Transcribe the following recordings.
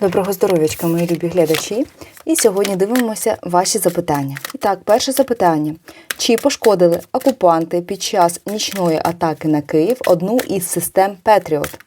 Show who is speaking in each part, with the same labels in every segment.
Speaker 1: Доброго здоров'ячка, мої любі глядачі. І сьогодні дивимося ваші запитання. І так, перше запитання: чи пошкодили окупанти під час нічної атаки на Київ одну із систем Петріот?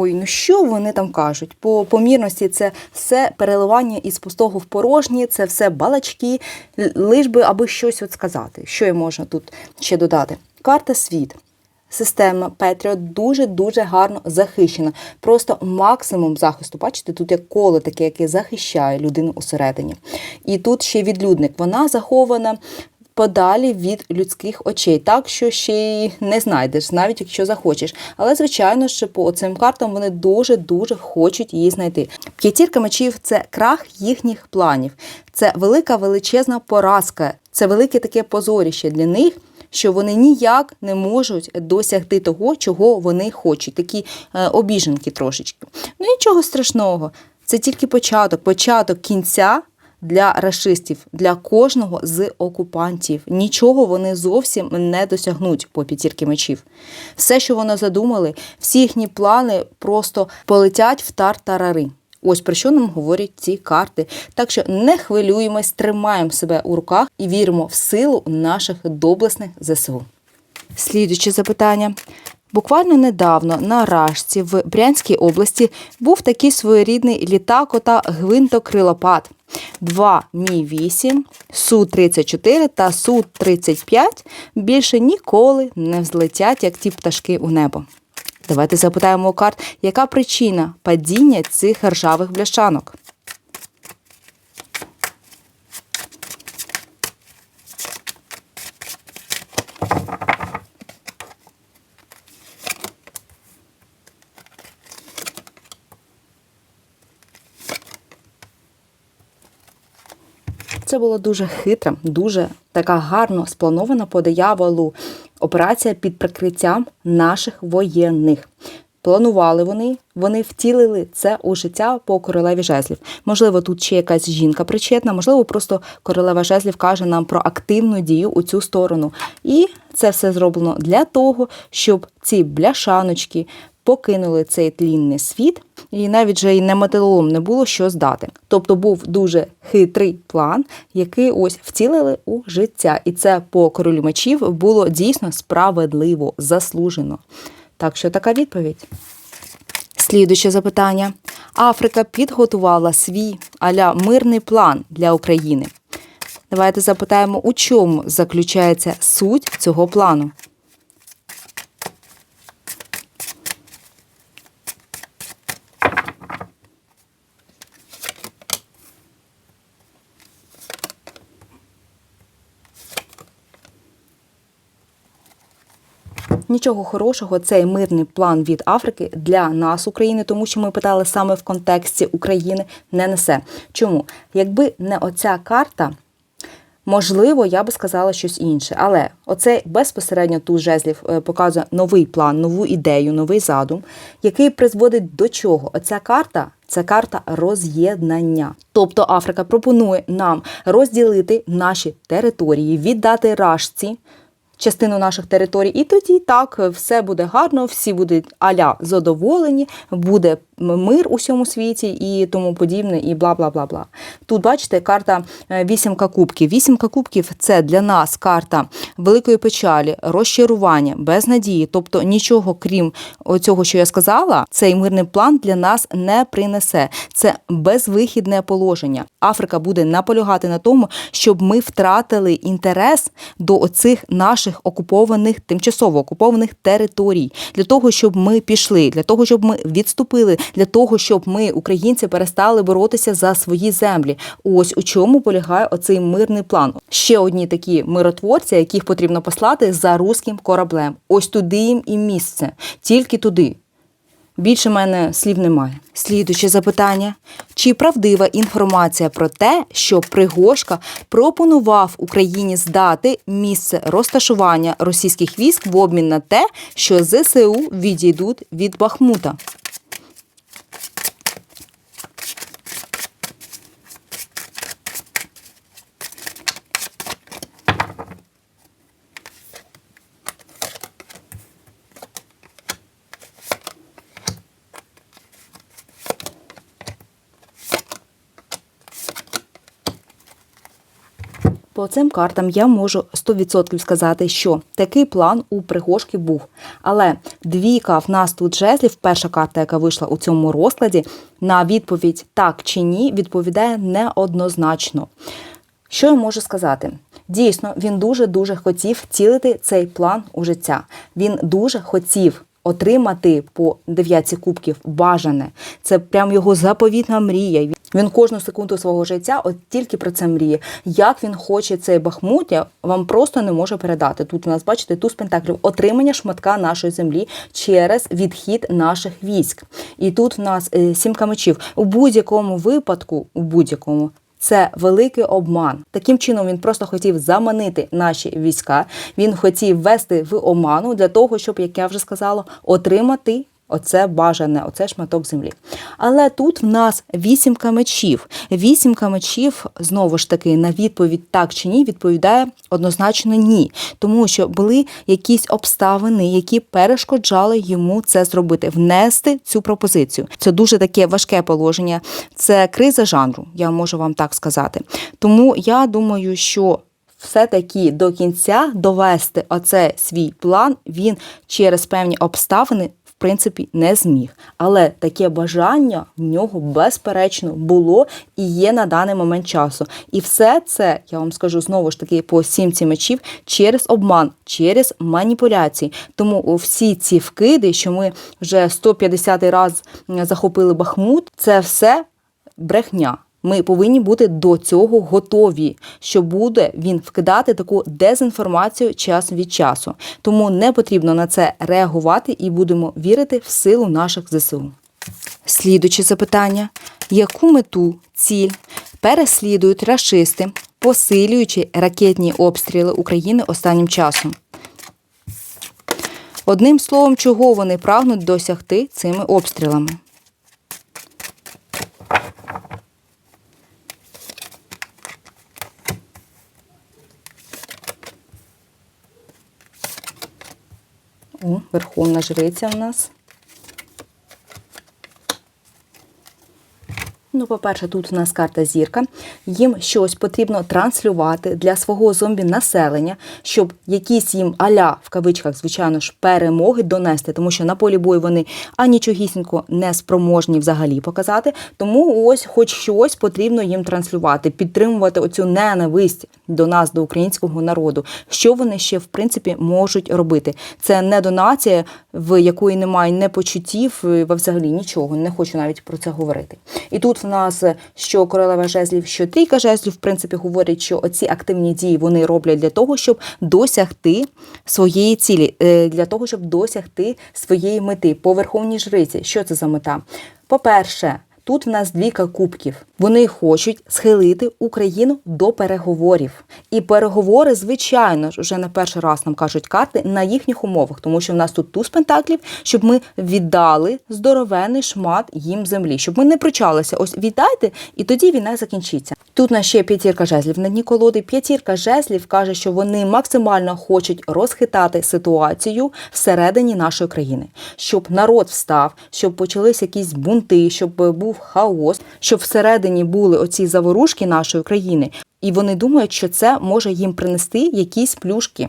Speaker 1: Ой, ну що вони там кажуть? По помірності це все переливання із пустого в порожнє, це все балачки, лиш би аби щось от сказати. Що я можу тут ще додати? Карта світ. Система Patriot дуже-дуже гарно захищена. Просто максимум захисту. Бачите, тут як коло таке, яке захищає людину усередині. І тут ще відлюдник. Вона захована подалі від людських очей, так що ще й не знайдеш, навіть якщо захочеш. Але, звичайно, що по цим картам вони дуже-дуже хочуть її знайти. П'ятірка мечів це крах їхніх планів. Це велика величезна поразка, це велике таке позоріще для них. Що вони ніяк не можуть досягти того, чого вони хочуть, такі е, обіженки трошечки. Ну нічого страшного, це тільки початок, початок кінця для рашистів, для кожного з окупантів. Нічого вони зовсім не досягнуть по п'ятірки мечів. Все, що вони задумали, всі їхні плани просто полетять в тартарари. Ось про що нам говорять ці карти. Так що не хвилюємось, тримаємо себе у руках і віримо в силу наших доблесних ЗСУ. Слідуюче запитання. Буквально недавно на Рашці в Брянській області був такий своєрідний літакота гвинтокрилопад. Два Мі-8, Су-34 та Су-35 більше ніколи не взлетять, як ті пташки у небо. Давайте запитаємо у карт, яка причина падіння цих ржавих бляшанок. Це була дуже хитра, дуже така гарно спланована по дияволу операція під прикриттям наших воєнних. Планували вони, вони втілили це у життя по королеві жезлів. Можливо, тут ще якась жінка причетна, можливо, просто королева жезлів каже нам про активну дію у цю сторону. І це все зроблено для того, щоб ці бляшаночки покинули цей тлінний світ, і навіть же і не металолом не було що здати. Тобто був дуже хитрий план, який ось втілили у життя. І це по королю мечів було дійсно справедливо, заслужено. Так що така відповідь. Слідуюче запитання. Африка підготувала свій аля мирний план для України. Давайте запитаємо, у чому заключається суть цього плану. Нічого хорошого цей мирний план від Африки для нас, України, тому що ми питали саме в контексті України, не несе. Чому? Якби не оця карта, можливо, я би сказала щось інше. Але оцей безпосередньо тут жезлів е, показує новий план, нову ідею, новий задум, який призводить до чого? Оця карта. Це карта роз'єднання. Тобто Африка пропонує нам розділити наші території, віддати рашці, частину наших територій, і тоді так все буде гарно, всі будуть аля задоволені, буде мир у всьому світі і тому подібне, і бла бла бла бла. Тут бачите, карта е, вісімка кубків. Вісімка кубків це для нас карта великої печалі, розчарування, безнадії. Тобто нічого крім цього, що я сказала, цей мирний план для нас не принесе. Це безвихідне положення. Африка буде наполягати на тому, щоб ми втратили інтерес до оцих наших окупованих, тимчасово окупованих територій, для того, щоб ми пішли, для того, щоб ми відступили, для того, щоб ми, українці, перестали боротися за свої землі. Ось у чому полягає оцей мирний план. Ще одні такі миротворці, яких потрібно послати за руським кораблем. Ось туди їм і місце, тільки туди. Більше мене слів немає. Слідуюче запитання: чи правдива інформація про те, що Пригожка пропонував Україні здати місце розташування російських військ в обмін на те, що ЗСУ відійдуть від Бахмута? По цим картам я можу 100% сказати, що такий план у Пригошки був. Але двійка в нас тут жезлів, перша карта, яка вийшла у цьому розкладі, на відповідь так чи ні, відповідає неоднозначно. Що я можу сказати? Дійсно, він дуже-дуже хотів втілити цей план у життя. Він дуже хотів отримати по дев'ятці кубків бажане. Це прям його заповітна мрія. Він кожну секунду свого життя от тільки про це мріє. Як він хоче цей Бахмут, я вам просто не можу передати. Тут у нас, бачите, туз пентаклів отримання шматка нашої землі через відхід наших військ. І тут в нас е, сімка мечів. У будь-якому випадку, у будь-якому. Це великий обман. Таким чином він просто хотів заманити наші війська. Він хотів ввести в оману для того, щоб, як я вже сказала, отримати оце бажане, оце шматок землі. Але тут в нас вісімка мечів. Вісімка мечів знову ж таки на відповідь так чи ні відповідає однозначно ні, тому що були якісь обставини, які перешкоджали йому це зробити, внести цю пропозицію. Це дуже таке важке положення. Це криза жанру, я можу вам так сказати. Тому я думаю, що все-таки до кінця довести оце свій план він через певні обставини. Принципі, не зміг, але таке бажання в нього безперечно було і є на даний момент часу. І все це я вам скажу знову ж таки по сімці мечів через обман, через маніпуляції. Тому всі ці вкиди, що ми вже 150 раз захопили Бахмут, це все брехня. Ми повинні бути до цього готові, що буде він вкидати таку дезінформацію час від часу. Тому не потрібно на це реагувати і будемо вірити в силу наших ЗСУ. Слідуче запитання: яку мету, ціль переслідують рашисти, посилюючи ракетні обстріли України останнім часом? Одним словом, чого вони прагнуть досягти цими обстрілами? О, верховна жриця в нас. Ну, по-перше, тут у нас карта зірка. Їм щось потрібно транслювати для свого зомбі-населення, щоб якісь їм аля в кавичках, звичайно ж, перемоги донести, тому що на полі бою вони анічогісінько не спроможні взагалі показати. Тому ось хоч щось потрібно їм транслювати, підтримувати оцю ненависть до нас, до українського народу. Що вони ще в принципі можуть робити? Це не донація, в якої немає не почуттів, е, взагалі нічого. Не хочу навіть про це говорити. І тут в нас що королева жезлів, що трійка жезлів, в принципі, говорять, що оці активні дії вони роблять для того, щоб досягти своєї цілі, е, для того, щоб досягти своєї мети по верховній жриці. Що це за мета? По-перше, Тут в нас двійка кубків. Вони хочуть схилити Україну до переговорів. І переговори, звичайно ж, вже не перший раз нам кажуть карти на їхніх умовах, тому що в нас тут туз пентаклів, щоб ми віддали здоровений шмат їм землі, щоб ми не причалися. Ось віддайте, і тоді війна закінчиться. Тут у нас ще п'ятірка жезлів на дні колоди. П'ятірка жезлів каже, що вони максимально хочуть розхитати ситуацію всередині нашої країни, щоб народ встав, щоб почались якісь бунти, щоб був хаос, щоб всередині були оці заворушки нашої країни, і вони думають, що це може їм принести якісь плюшки.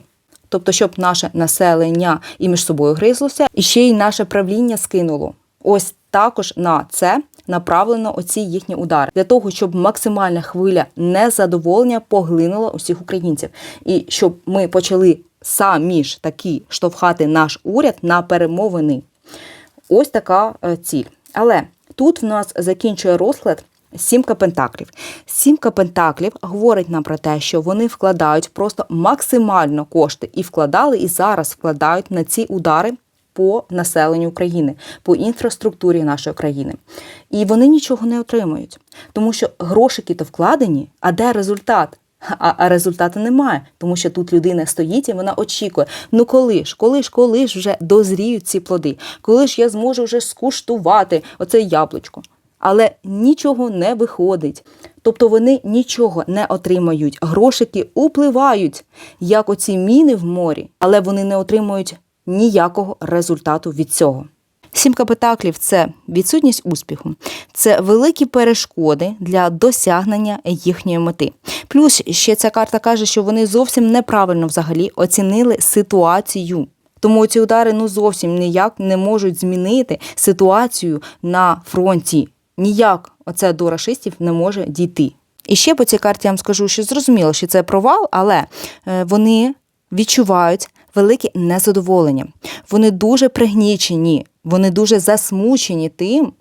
Speaker 1: Тобто, щоб наше населення і між собою гризлося, і ще й наше правління скинуло. Ось також на це направлено оці їхні удари для того, щоб максимальна хвиля незадоволення поглинула усіх українців, і щоб ми почали самі ж таки штовхати наш уряд на перемовини. Ось така е, ціль. Але тут в нас закінчує розклад. Сімка пентаклів. Сімка пентаклів говорить нам про те, що вони вкладають просто максимально кошти і вкладали, і зараз вкладають на ці удари по населенню України, по інфраструктурі нашої країни. І вони нічого не отримують, тому що грошики то вкладені, а де результат? А, а результату немає, тому що тут людина стоїть і вона очікує. Ну коли ж, коли ж, коли ж вже дозріють ці плоди, коли ж я зможу вже скуштувати оце яблучко. Але нічого не виходить. Тобто вони нічого не отримають. Грошики upливають, як оці міни в морі, але вони не отримують ніякого результату від цього. Сімка пентаклів це відсутність успіху, це великі перешкоди для досягнення їхньої мети. Плюс ще ця карта каже, що вони зовсім неправильно взагалі оцінили ситуацію. Тому ці удари ну зовсім ніяк не можуть змінити ситуацію на фронті. Ніяк оце до рашистів не може дійти. І ще по цій карті я вам скажу, що зрозуміло, що це провал, але е, вони відчувають велике незадоволення. Вони дуже пригнічені, вони дуже засмучені тим.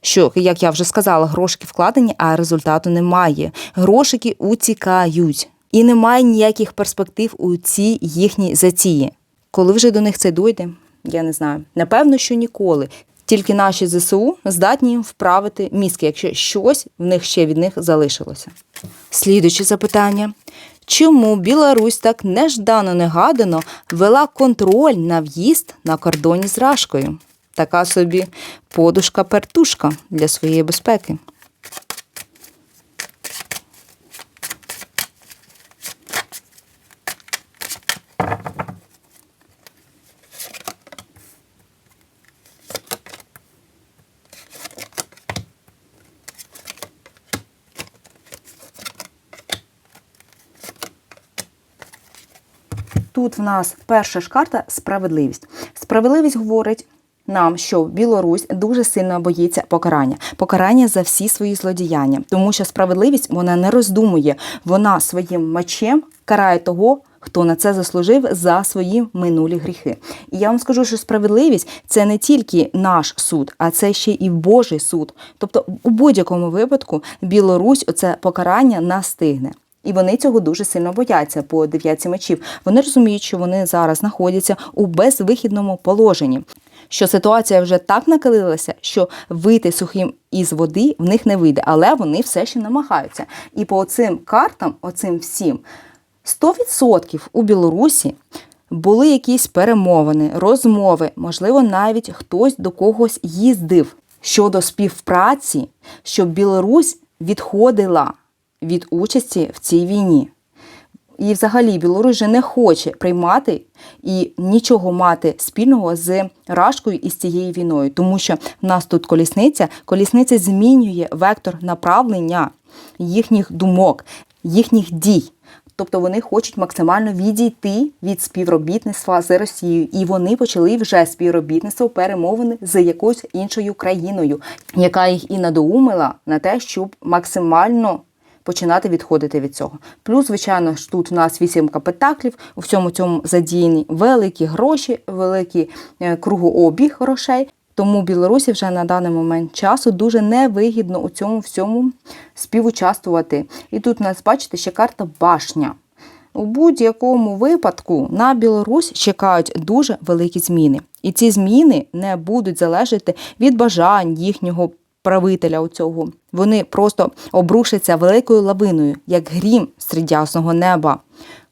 Speaker 1: Що, як я вже сказала, грошики вкладені, а результату немає. Грошики утікають. І немає ніяких перспектив у цій їхній затії. Коли вже до них це дойде, я не знаю. Напевно, що ніколи. Тільки наші ЗСУ здатні вправити мізки, якщо щось в них ще від них залишилося. Слідуюче запитання. Чому Білорусь так неждано негадано вела контроль на в'їзд на кордоні з Рашкою? Така собі подушка-пертушка для своєї безпеки. Тут в нас перша ж карта справедливість. Справедливість говорить. Нам, що Білорусь дуже сильно боїться покарання, покарання за всі свої злодіяння, тому що справедливість вона не роздумує, вона своїм мечем карає того, хто на це заслужив за свої минулі гріхи. І я вам скажу, що справедливість це не тільки наш суд, а це ще і Божий суд. Тобто, у будь-якому випадку Білорусь оце покарання настигне. І вони цього дуже сильно бояться по дев'ятці мечів. Вони розуміють, що вони зараз знаходяться у безвихідному положенні. Що ситуація вже так накалилася, що вийти сухим із води в них не вийде, але вони все ще намагаються. І по цим картам, оцим всім, 100% у Білорусі були якісь перемовини, розмови, можливо, навіть хтось до когось їздив щодо співпраці, щоб Білорусь відходила від участі в цій війні. І взагалі Білорусь вже не хоче приймати і нічого мати спільного з Рашкою і з цією війною, тому що в нас тут колісниця, колісниця змінює вектор направлення їхніх думок, їхніх дій. Тобто вони хочуть максимально відійти від співробітництва з Росією, і вони почали вже співробітництво перемовини з якоюсь іншою країною, яка їх і надоумила на те, щоб максимально починати відходити від цього. Плюс, звичайно ж, тут у нас вісімка пентаклів, у всьому цьому задіяні великі гроші, великий е, кругообіг грошей. Тому Білорусі вже на даний момент часу дуже невигідно у цьому всьому співучаствувати. І тут у нас, бачите, ще карта башня. У будь-якому випадку на Білорусь чекають дуже великі зміни. І ці зміни не будуть залежати від бажань їхнього правителя у цього. Вони просто обрушаться великою лавиною, як грім серед ясного неба.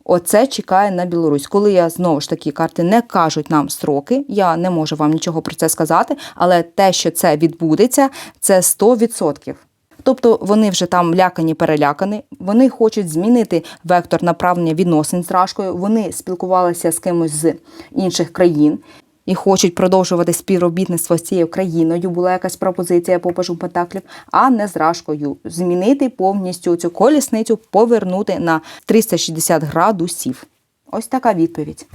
Speaker 1: Оце чекає на Білорусь. Коли я знову ж таки карти не кажуть нам строки, я не можу вам нічого про це сказати, але те, що це відбудеться, це 100%. Тобто вони вже там лякані, перелякані, вони хочуть змінити вектор направлення відносин з Рашкою, вони спілкувалися з кимось з інших країн і хочуть продовжувати співробітництво з цією країною. Була якась пропозиція по пажу Пентаклів, а не з Рашкою. Змінити повністю цю колісницю, повернути на 360 градусів. Ось така відповідь.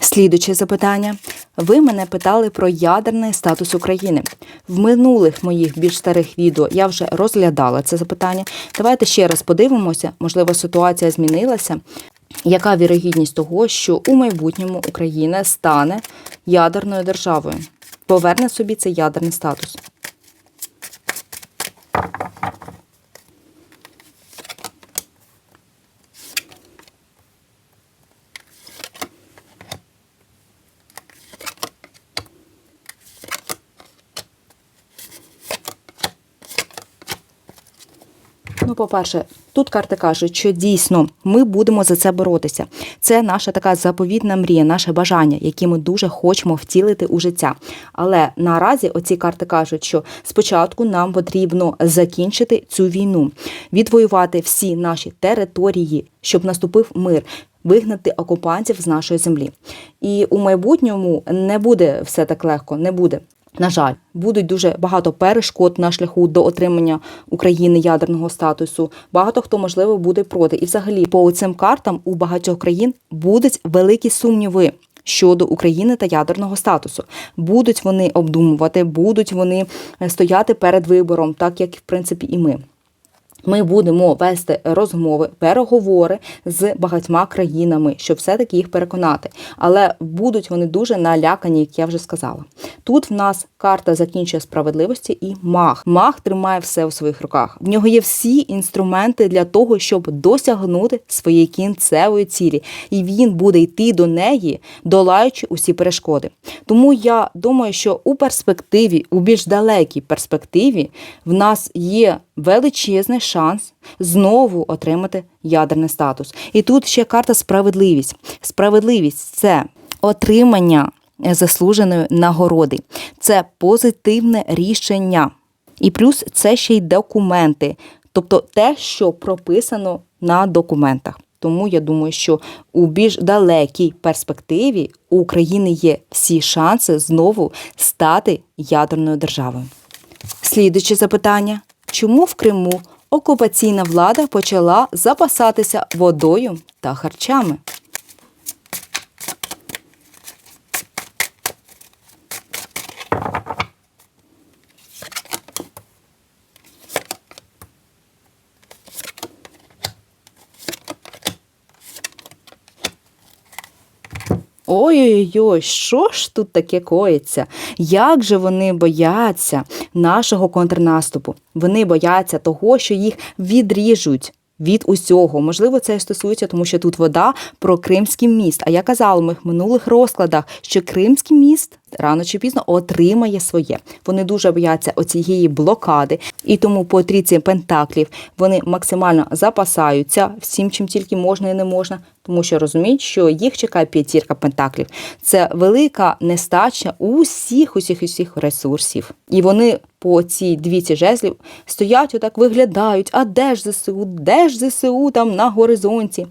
Speaker 1: Слідуче запитання. Ви мене питали про ядерний статус України. В минулих моїх більш старих відео я вже розглядала це запитання. Давайте ще раз подивимося, можливо, ситуація змінилася. Яка вірогідність того, що у майбутньому Україна стане ядерною державою? Поверне собі цей ядерний статус? Ну, по-перше, тут карти кажуть, що дійсно ми будемо за це боротися. Це наша така заповітна мрія, наше бажання, які ми дуже хочемо втілити у життя. Але наразі оці карти кажуть, що спочатку нам потрібно закінчити цю війну, відвоювати всі наші території, щоб наступив мир. вигнати окупантів з нашої землі. І у майбутньому не буде все так легко, не буде. На жаль, будуть дуже багато перешкод на шляху до отримання України ядерного статусу. Багато хто можливо буде проти. І, взагалі, по цим картам у багатьох країн будуть великі сумніви. Щодо України та ядерного статусу будуть вони обдумувати, будуть вони е, стояти перед вибором, так як в принципі і ми. Ми будемо вести розмови, переговори з багатьма країнами, щоб все-таки їх переконати. Але будуть вони дуже налякані, як я вже сказала. Тут в нас карта закінчує справедливості і маг. Маг тримає все у своїх руках. В нього є всі інструменти для того, щоб досягнути своєї кінцевої цілі, і він буде йти до неї, долаючи усі перешкоди. Тому я думаю, що у перспективі, у більш далекій перспективі, в нас є величезний шанс знову отримати ядерний статус. І тут ще карта справедливість. Справедливість це отримання заслуженої нагороди, це позитивне рішення. І плюс це ще й документи, тобто те, що прописано на документах. Тому я думаю, що у більш далекій перспективі у України є всі шанси знову стати ядерною державою. Слідуюче запитання: чому в Криму окупаційна влада почала запасатися водою та харчами? Ой-ой-ой, що ж тут таке коїться? Як же вони бояться нашого контрнаступу? Вони бояться того, що їх відріжуть. Від усього, можливо, це стосується, тому що тут вода про Кримський міст. А я казала в моїх минулих розкладах, що Кримський міст рано чи пізно отримає своє. Вони дуже бояться оцієї блокади, і тому по трійці пентаклів вони максимально запасаються всім, чим тільки можна і не можна, тому що розуміють, що їх чекає п'ятірка пентаклів. Це велика нестача усіх, усіх, усіх ресурсів. І вони по цій двіці жезлів стоять, отак виглядають. А де ж ЗСУ? Де ж ЗСУ там на горизонті?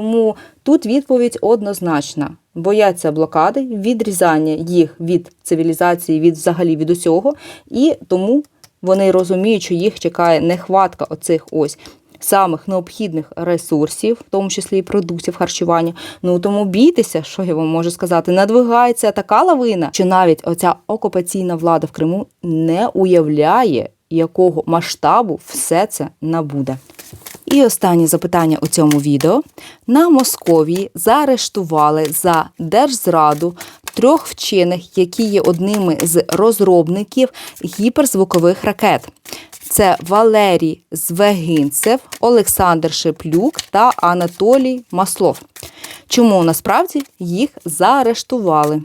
Speaker 1: Тому тут відповідь однозначна: бояться блокади, відрізання їх від цивілізації, від взагалі від усього, і тому вони розуміють, що їх чекає нехватка оцих ось. Самих необхідних ресурсів, в тому числі і продуктів харчування. Ну тому бійтеся, що я вам можу сказати. Надвигається така лавина, що навіть оця окупаційна влада в Криму не уявляє, якого масштабу все це набуде. І останнє запитання у цьому відео. На Московії заарештували за держзраду трьох вчених, які є одними з розробників гіперзвукових ракет. Це Валерій Звегинцев, Олександр Шеплюк та Анатолій Маслов. Чому насправді їх заарештували?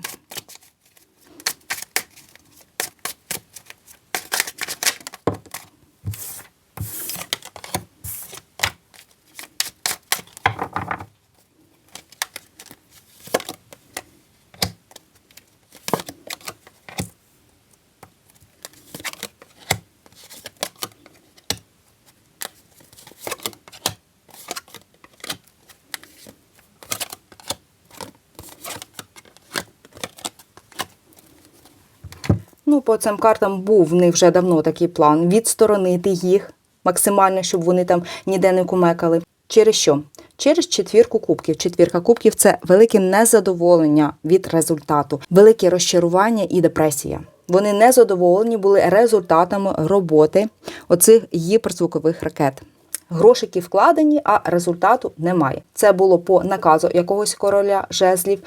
Speaker 1: По цим картам був в них вже давно такий план відсторонити їх максимально, щоб вони там ніде не кумекали. Через що? Через четвірку кубків. Четвірка кубків це велике незадоволення від результату, велике розчарування і депресія. Вони не задоволені були результатами роботи оцих гіперзвукових ракет. Грошики вкладені, а результату немає. Це було по наказу якогось короля жезлів.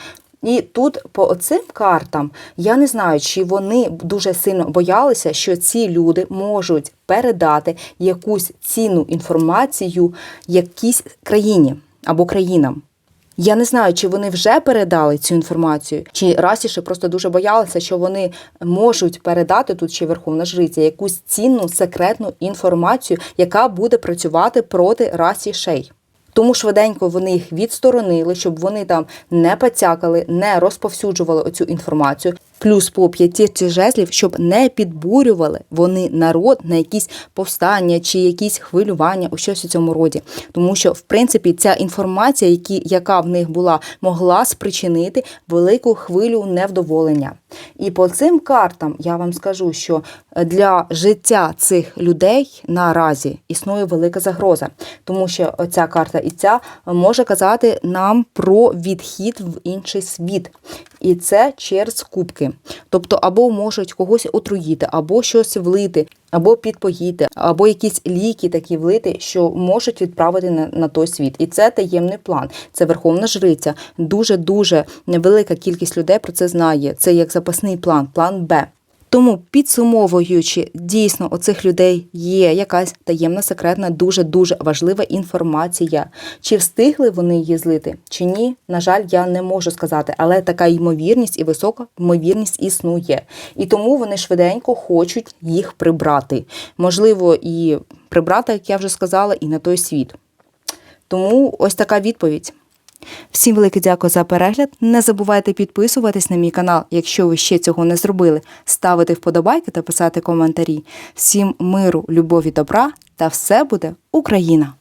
Speaker 1: І тут по цим картам я не знаю, чи вони дуже сильно боялися, що ці люди можуть передати якусь цінну інформацію якійсь країні або країнам. Я не знаю, чи вони вже передали цю інформацію, чи расіше просто дуже боялися, що вони можуть передати тут ще Верховна Жриця якусь цінну секретну інформацію, яка буде працювати проти расішей. Тому швиденько вони їх відсторонили, щоб вони там не пацякали, не розповсюджували оцю інформацію. Плюс по п'ятірці жезлів, щоб не підбурювали вони народ на якісь повстання чи якісь хвилювання у щось у цьому роді. Тому що, в принципі, ця інформація, які, яка в них була, могла спричинити велику хвилю невдоволення. І по цим картам я вам скажу, що для життя цих людей наразі існує велика загроза, тому що ця карта і ця може казати нам про відхід в інший світ. І це через кубки. Тобто, або можуть когось отруїти, або щось влити, або підпоїти, або якісь ліки такі влити, що можуть відправити на, на той світ. І це таємний план. Це верховна жриця. Дуже дуже невелика кількість людей про це знає. Це як запасний план, план Б. Тому підсумовуючи, дійсно у цих людей є якась таємна, секретна, дуже дуже важлива інформація. Чи встигли вони її злити, чи ні? На жаль, я не можу сказати, але така ймовірність і висока ймовірність існує. І тому вони швиденько хочуть їх прибрати. Можливо, і прибрати, як я вже сказала, і на той світ. Тому ось така відповідь. Всім велике дякую за перегляд. Не забувайте підписуватись на мій канал, якщо ви ще цього не зробили, ставити вподобайки та писати коментарі. Всім миру, любові, добра та все буде Україна!